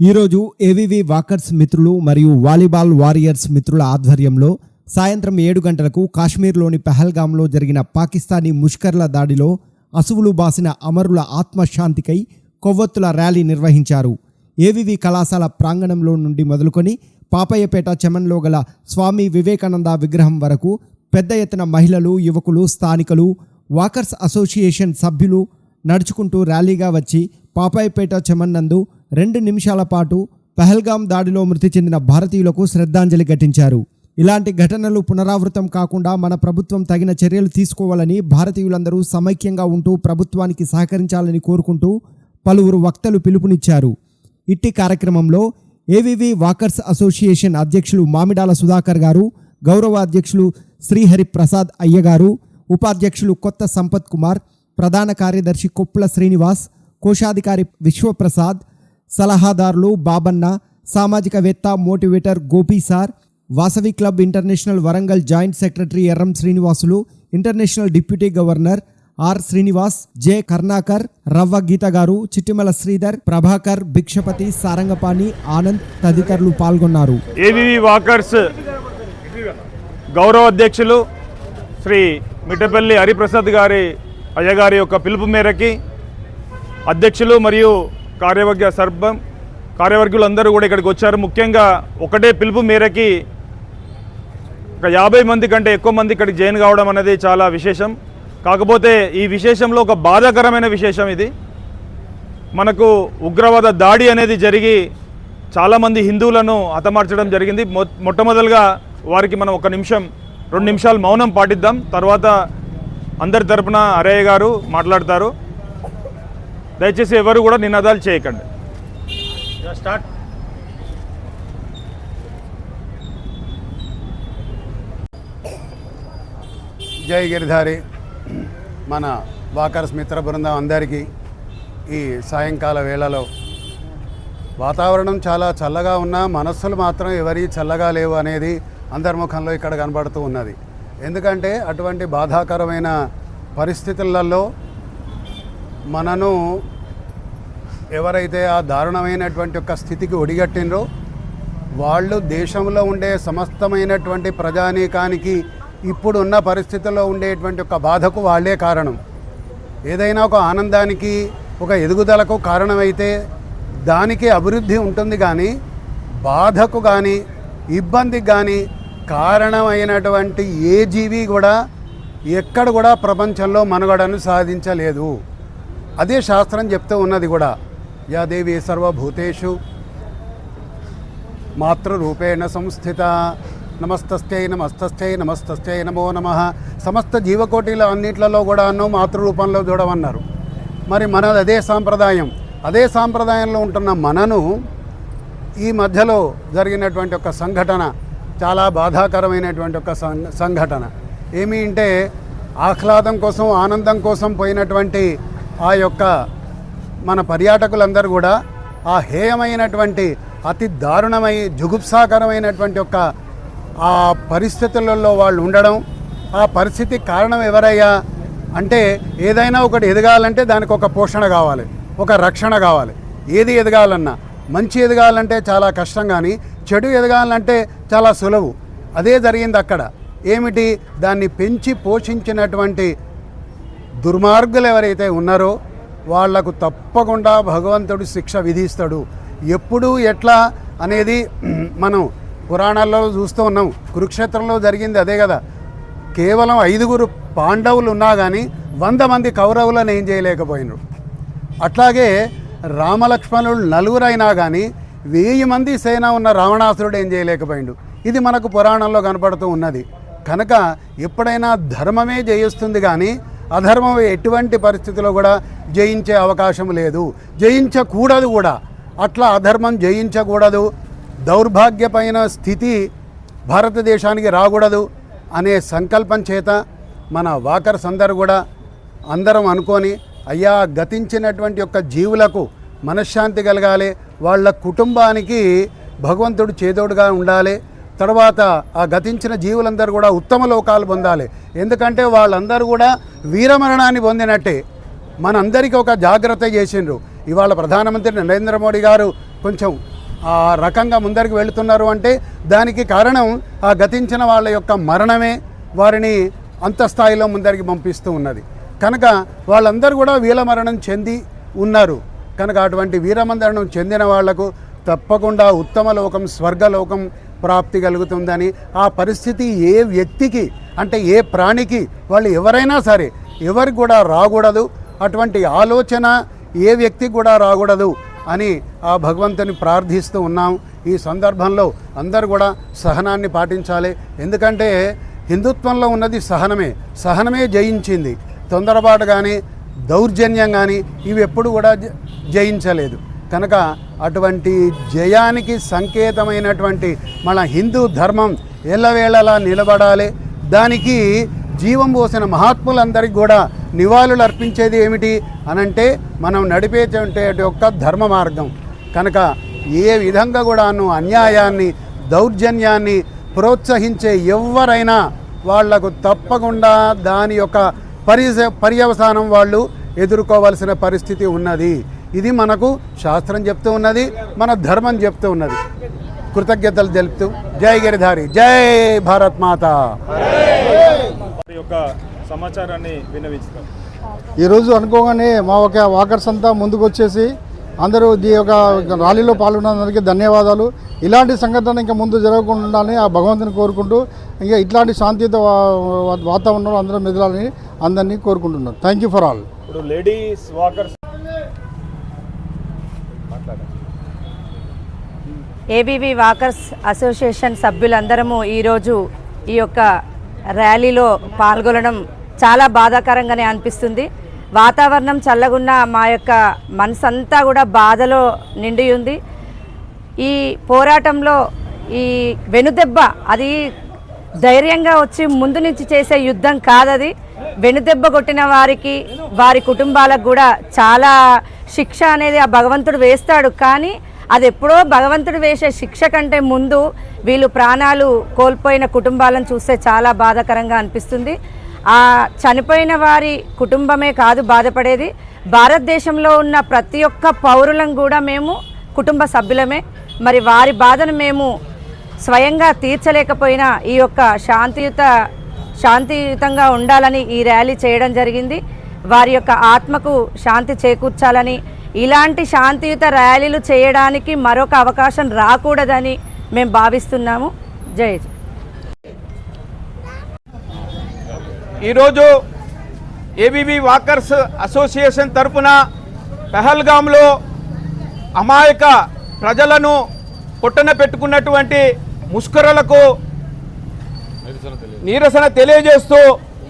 ఈరోజు AVV walkers మిత్రులు మరియు వాలీబాల్ వారియర్స్ మిత్రుల ఆధ్వర్యంలో సాయంత్రం ఏడు గంటలకు కాశ్మీర్లోని పెహల్గాంలో జరిగిన పాకిస్తానీ ముష్కర్ల దాడిలో అసువులు బాసిన అమరుల ఆత్మశాంతికై కొవ్వొత్తుల ర్యాలీ నిర్వహించారు. ఏవివి కళాశాల ప్రాంగణంలో నుండి మొదలుకొని పాపయ్యపేట చెమన్లో గల స్వామి వివేకానంద విగ్రహం వరకు పెద్ద ఎత్తున మహిళలు యువకులు స్థానికులు వాకర్స్ అసోసియేషన్ సభ్యులు నడుచుకుంటూ ర్యాలీగా వచ్చి పాపాయిపేట చెమన్నందు రెండు నిమిషాల పాటు పహల్గాం దాడిలో మృతి చెందిన భారతీయులకు శ్రద్ధాంజలి ఘటించారు. ఇలాంటి ఘటనలు పునరావృతం కాకుండా మన ప్రభుత్వం తగిన చర్యలు తీసుకోవాలని భారతీయులందరూ సమైక్యంగా ఉంటూ ప్రభుత్వానికి సహకరించాలని కోరుకుంటూ పలువురు వక్తలు పిలుపునిచ్చారు. ఇట్టి కార్యక్రమంలో ఏవివి వాకర్స్ అసోసియేషన్ అధ్యక్షులు మామిడాల సుధాకర్ గారు గౌరవ అధ్యక్షులు శ్రీహరి ప్రసాద్ ఉపాధ్యక్షులు కొత్త సంపత్ కుమార్ ప్రధాన కార్యదర్శి కొప్పుల శ్రీనివాస్ కోశాధికారి విశ్వప్రసాద్ సలహాదారులు Babanna సామాజికవేత్త motivator Gopi sir Vasavi club international Warangal joint secretary Erram Srinivasulu international deputy governor R Srinivas J Karnakar Ravva Geetha garu Chittimala Sridhar Prabhakar Bhikshapathi Sarangapani Anand తదితరులు పాల్గొన్నారు. ఏవివి వాకర్స్ గౌరవ అధ్యక్షులు శ్రీ మిట్టపల్లి హరిప్రసాద్ గారి అయ్యగారి యొక్క పిలుపు మేరకి అధ్యక్షులు మరియు కార్యవర్గ సర్భం కార్యవర్గులు అందరూ కూడా ఇక్కడికి వచ్చారు. ముఖ్యంగా ఒకటే పిలుపు మేరకి ఒక యాభై మంది కంటే ఎక్కువ మంది ఇక్కడికి జాయిన్ కావడం అనేది చాలా విశేషం. కాకపోతే ఈ విశేషంలో ఒక బాధాకరమైన విశేషం ఇది. మనకు ఉగ్రవాద దాడి అనేది జరిగి చాలామంది హిందువులను హతమార్చడం జరిగింది. మొ మొట్టమొదలుగా వారికి మనం ఒక నిమిషం రెండు నిమిషాలు మౌనం పాటిద్దాం. తర్వాత అందరి తరపున అరయ్య గారు మాట్లాడతారు. దయచేసి ఎవరు కూడా నినాదాలు చేయకండి. స్టార్ట్ జై గిరిధారి. మన వాకర్స్ మిత్ర బృందం అందరికీ ఈ సాయంకాల వేళలో వాతావరణం చాలా చల్లగా ఉన్నా మనస్సులు మాత్రం ఎవరి చల్లగా లేవు అనేది అంతర్ముఖంలో ఇక్కడ కనబడుతూ ఉన్నది. ఎందుకంటే అటువంటి బాధాకరమైన పరిస్థితులలో మనను ఎవరైతే ఆ దారుణమైనటువంటి ఒక స్థితికి ఒడిగట్టినరో వాళ్ళు దేశంలో ఉండే సమస్తమైనటువంటి ప్రజానీకానికి ఇప్పుడున్న పరిస్థితుల్లో ఉండేటువంటి ఒక బాధకు వాళ్ళే కారణం. ఏదైనా ఒక ఆనందానికి ఒక ఎదుగుదలకు కారణమైతే దానికి అభివృద్ధి ఉంటుంది కానీ బాధకు కానీ ఇబ్బందికి కానీ కారణమైనటువంటి ఏ జీవి కూడా ఎక్కడ కూడా ప్రపంచంలో మనుగడను సాధించలేదు. అదే శాస్త్రం చెప్తూ ఉన్నది కూడా. యాదేవి సర్వభూతేషు మాతృరూపేణ సంస్థిత. నమస్తస్థై నమస్తస్థై నమస్తస్థై నమో నమ. సమస్త జీవకోటిల అన్నిట్లలో కూడాను మాతృరూపంలో చూడమన్నారు. మరి మనది అదే సాంప్రదాయం. అదే సాంప్రదాయంలో ఉంటున్న మనను ఈ మధ్యలో జరిగినటువంటి ఒక సంఘటన చాలా బాధాకరమైనటువంటి ఒక సం- సంఘటన. ఏమి అంటే ఆహ్లాదం కోసం ఆనందం కోసం పోయినటువంటి ఆ యొక్క మన పర్యాటకులందరూ కూడా ఆ హేయమైనటువంటి అతి దారుణమై జుగుప్సాకరమైనటువంటి ఒక ఆ పరిస్థితులలో వాళ్ళు ఉండడం ఆ పరిస్థితి కారణం ఎవరయ్యా అంటే ఏదైనా ఒకటి ఎదగాలంటే దానికి ఒక పోషణ కావాలి ఒక రక్షణ కావాలి. ఏది ఎదగాలన్నా మంచి ఎదగాలంటే చాలా కష్టం కానీ చెడు ఎదగాలంటే చాలా సులువు. అదే జరిగింది అక్కడ. ఏమిటి? దాన్ని పెంచి పోషించినటువంటి దుర్మార్గులు ఎవరైతే ఉన్నారో వాళ్ళకు తప్పకుండా భగవంతుడు శిక్ష విధిస్తాడు. ఎప్పుడు ఎట్లా అనేది మనం పురాణాల్లో చూస్తూ ఉన్నాం. కురుక్షేత్రంలో జరిగింది అదే కదా. కేవలం ఐదుగురు పాండవులు ఉన్నా కానీ వంద మంది కౌరవులను ఏం చేయలేకపోయినారు. అట్లాగే రామలక్ష్మణులు నలుగురైనా కానీ వెయ్యి మంది సేన ఉన్న రావణాసురుడు ఏం చేయలేకపోయిండు. ఇది మనకు పురాణంలో కనపడుతూ ఉన్నది. కనుక ఎప్పుడైనా ధర్మమే జయిస్తుంది కానీ అధర్మం ఎటువంటి పరిస్థితిలో కూడా జయించే అవకాశం లేదు. జయించకూడదు కూడా. అట్లా అధర్మం జయించకూడదు. దౌర్భాగ్యమైన స్థితి భారతదేశానికి రాకూడదు అనే సంకల్పం చేత మన వాకర్స్ అందరూ కూడా అందరం అనుకొని అయ్యా గతించినటువంటి యొక్క జీవులకు మనశ్శాంతి కలగాలి. వాళ్ళ కుటుంబానికి భగవంతుడు చేదోడుగా ఉండాలి. తర్వాత ఆ గతించిన జీవులందరూ కూడా ఉత్తమ లోకాలు పొందాలి. ఎందుకంటే వాళ్ళందరూ కూడా వీరమరణాన్ని పొందినట్టే. మనందరికీ ఒక జాగ్రత్త చేసిండ్రు. ఇవాళ ప్రధానమంత్రి నరేంద్ర మోడీ గారు కొంచెం ఆ రకంగా ముందరికి వెళుతున్నారు అంటే దానికి కారణం ఆ గతించిన వాళ్ళ యొక్క మరణమే వారిని అంత స్థాయిలో ముందరికి పంపిస్తూ ఉన్నది. కనుక వాళ్ళందరూ కూడా వీరమరణం చెంది ఉన్నారు. కనుక అటువంటి వీరమరణం చెందిన వాళ్ళకు తప్పకుండా ఉత్తమ లోకం స్వర్గలోకం ప్రాప్తి కలుగుతుందని ఆ పరిస్థితి ఏ వ్యక్తికి అంటే ఏ ప్రాణికి వాళ్ళు ఎవరైనా సరే ఎవరికి కూడా రాకూడదు. అటువంటి ఆలోచన ఏ వ్యక్తికి కూడా రాకూడదు అని ఆ భగవంతుని ప్రార్థిస్తూ ఉన్నాం. ఈ సందర్భంలో అందరు కూడా సహనాన్ని పాటించాలి. ఎందుకంటే హిందుత్వంలో ఉన్నది సహనమే. సహనమే జయించింది. తొందరపాటు కానీ దౌర్జన్యం కానీ ఇవి ఎప్పుడు కూడా జ- జయించలేదు. కనుక అటువంటి జయానికి సంకేతమైనటువంటి మన హిందూ ధర్మం ఎల్లవేళలా నిలబడాలి. దానికి జీవం పోసిన మహాత్ములందరికీ కూడా నివాళులు అర్పించేది ఏమిటి అనంటే మనం నడిపేటువంటి యొక్క ధర్మ మార్గం. కనుక ఏ విధంగా కూడాను అన్యాయాన్ని దౌర్జన్యాన్ని ప్రోత్సహించే ఎవరైనా వాళ్ళకు తప్పకుండా దాని యొక్క పరి పర్యవసానం వాళ్ళు ఎదుర్కోవలసిన పరిస్థితి ఉన్నది. ఇది మనకు శాస్త్రం చెప్తూ ఉన్నది మన ధర్మం చెప్తూ ఉన్నది. కృతజ్ఞతలు తెలుపుతూ జై గిరిధారి జై భారత్ మాత. సమాచారాన్ని ఈరోజు అనుకోగానే మా ఒక వాకర్స్ అంతా ముందుకు వచ్చేసి అందరూ ఈ యొక్క ర్యాలీలో పాల్గొన్నందుకు ధన్యవాదాలు. ఇలాంటి సంఘటన ఇంకా ముందు జరగకుండా ఉండాలని ఆ భగవంతుని కోరుకుంటూ ఇంకా ఇట్లాంటి శాంతియుత వా- వాతావరణంలో అందరూ మెదలాలని అందరినీ కోరుకుంటున్నాను థ్యాంక్ యూ ఫర్ ఆల్ ఇప్పుడు ladies walkers ABV walkers association సభ్యులందరము ఈరోజు ఈ యొక్క ర్యాలీలో పాల్గొనడం చాలా బాధాకరంగానే అనిపిస్తుంది. వాతావరణం చల్లగున్న మా యొక్క మనసంతా కూడా బాధలో నిండి ఉంది. ఈ పోరాటంలో ఈ వెనుదెబ్బ అది ధైర్యంగా వచ్చి ముందు నుంచి చేసే యుద్ధం కాదది. వెనుదెబ్బ కొట్టిన వారికి వారి కుటుంబాలకు కూడా చాలా శిక్ష అనేది ఆ భగవంతుడు వేస్తాడు. కానీ అది ఎప్పుడో భగవంతుడు వేసే శిక్ష కంటే ముందు వీళ్ళు ప్రాణాలు కోల్పోయిన కుటుంబాలను చూస్తే చాలా బాధాకరంగా అనిపిస్తుంది. ఆ చనిపోయిన వారి కుటుంబమే కాదు బాధపడేది. భారతదేశంలో ఉన్న ప్రతి ఒక్క పౌరులం కూడా మేము కుటుంబ సభ్యులమే. మరి వారి బాధను మేము స్వయంగా తీర్చలేకపోయినా ఈ యొక్క శాంతియుత శాంతియుతంగా ఉండాలని ఈ ర్యాలీ చేయడం జరిగింది. వారి యొక్క ఆత్మకు శాంతి చేకూర్చాలని ఇలాంటి శాంతియుత ర్యాలీలు చేయడానికి మరొక అవకాశం రాకూడదని మేము భావిస్తున్నాము. జై జై. ఈరోజు ఏబీబీ వాకర్స్ అసోసియేషన్ తరపున పెహల్గాంలో అమాయక ప్రజలను పుట్టన పెట్టుకున్నటువంటి ముష్కరలకు నీరసన తెలియజేస్తూ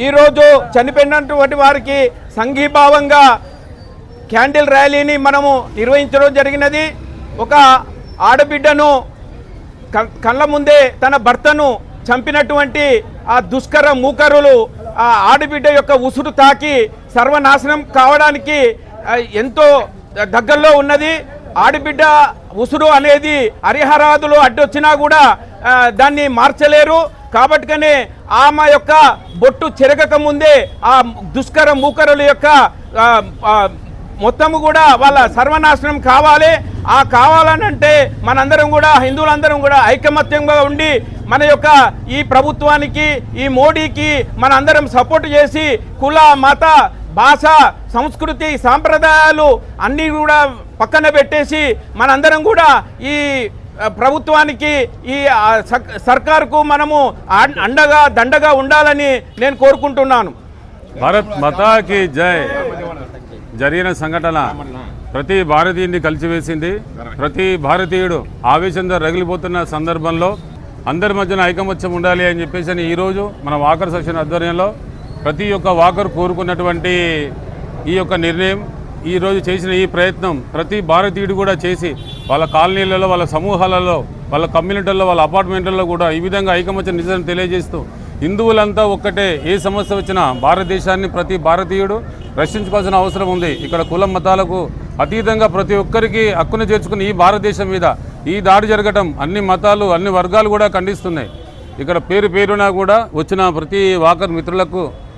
ఈరోజు చనిపోయినటువంటి వారికి సంఘీభావంగా క్యాండిల్ ర్యాలీని మనము నిర్వహించడం జరిగినది. ఒక ఆడబిడ్డను క- కళ్ళ ముందే తన భర్తను చంపినటువంటి ఆ దుష్కర మూకరులు ఆ ఆడబిడ్డ యొక్క ఉసురు తాకి సర్వనాశనం కావడానికి ఎంతో దగ్గరలో ఉన్నది. ఆడబిడ్డ ఉసురు అనేది హరిహరాదులు అడ్డొచ్చినా కూడా దాన్ని మార్చలేరు. కాబట్టికనే ఆమె యొక్క బొట్టు చెరగక ముందే ఆ దుష్కర మూకరుల యొక్క మొత్తము కూడా వాళ్ళ సర్వనాశనం కావాలి. ఆ కావాలనంటే మనందరం కూడా హిందువులందరం కూడా ఐకమత్యంగా ఉండి మన యొక్క ఈ ప్రభుత్వానికి ఈ మోడీకి మన అందరం సపోర్ట్ చేసి కుల మత భాష సంస్కృతి సాంప్రదాయాలు అన్నీ కూడా పక్కన పెట్టేసి మనందరం కూడా ఈ ప్రభుత్వానికి ఈ సర్- సర్కారుకు మనము అండగా దండగా ఉండాలని నేను కోరుకుంటున్నాను. భారత్ మతాకి జై. జరిగిన సంఘటన ప్రతి భారతీయుడిని కలిసివేసింది. ప్రతి భారతీయుడు ఆవేశంతో రగిలిపోతున్న సందర్భంలో అందరి మధ్యన ఐకమత్యం ఉండాలి అని చెప్పేసి అని ఈరోజు మన వాకర్ సెక్షన్ ఆధ్వర్యంలో ప్రతి ఒక్క వాకర్ కోరుకున్నటువంటి ఈ యొక్క నిర్ణయం ఈరోజు చేసిన ఈ ప్రయత్నం ప్రతి భారతీయుడు కూడా చేసి వాళ్ళ కాలనీలలో వాళ్ళ సమూహాలలో వాళ్ళ కమ్యూనిటీల్లో వాళ్ళ అపార్ట్మెంట్లలో కూడా ఈ విధంగా ఐకమత్య నిజం తెలియజేస్తూ హిందువులంతా ఒక్కటే ఏ సమస్య వచ్చినా భారతదేశాన్ని ప్రతి భారతీయుడు రక్షించుకోవాల్సిన అవసరం ఉంది. ఇక్కడ కుల మతాలకు అతీతంగా ప్రతి ఒక్కరికి హక్కును చేర్చుకుని ఈ భారతదేశం మీద ఈ దాడి జరగటం అన్ని మతాలు అన్ని వర్గాలు కూడా ఖండిస్తున్నాయి. ఇక్కడ పేరు పేరున కూడా వచ్చిన ప్రతి వాకర్ మిత్రులకు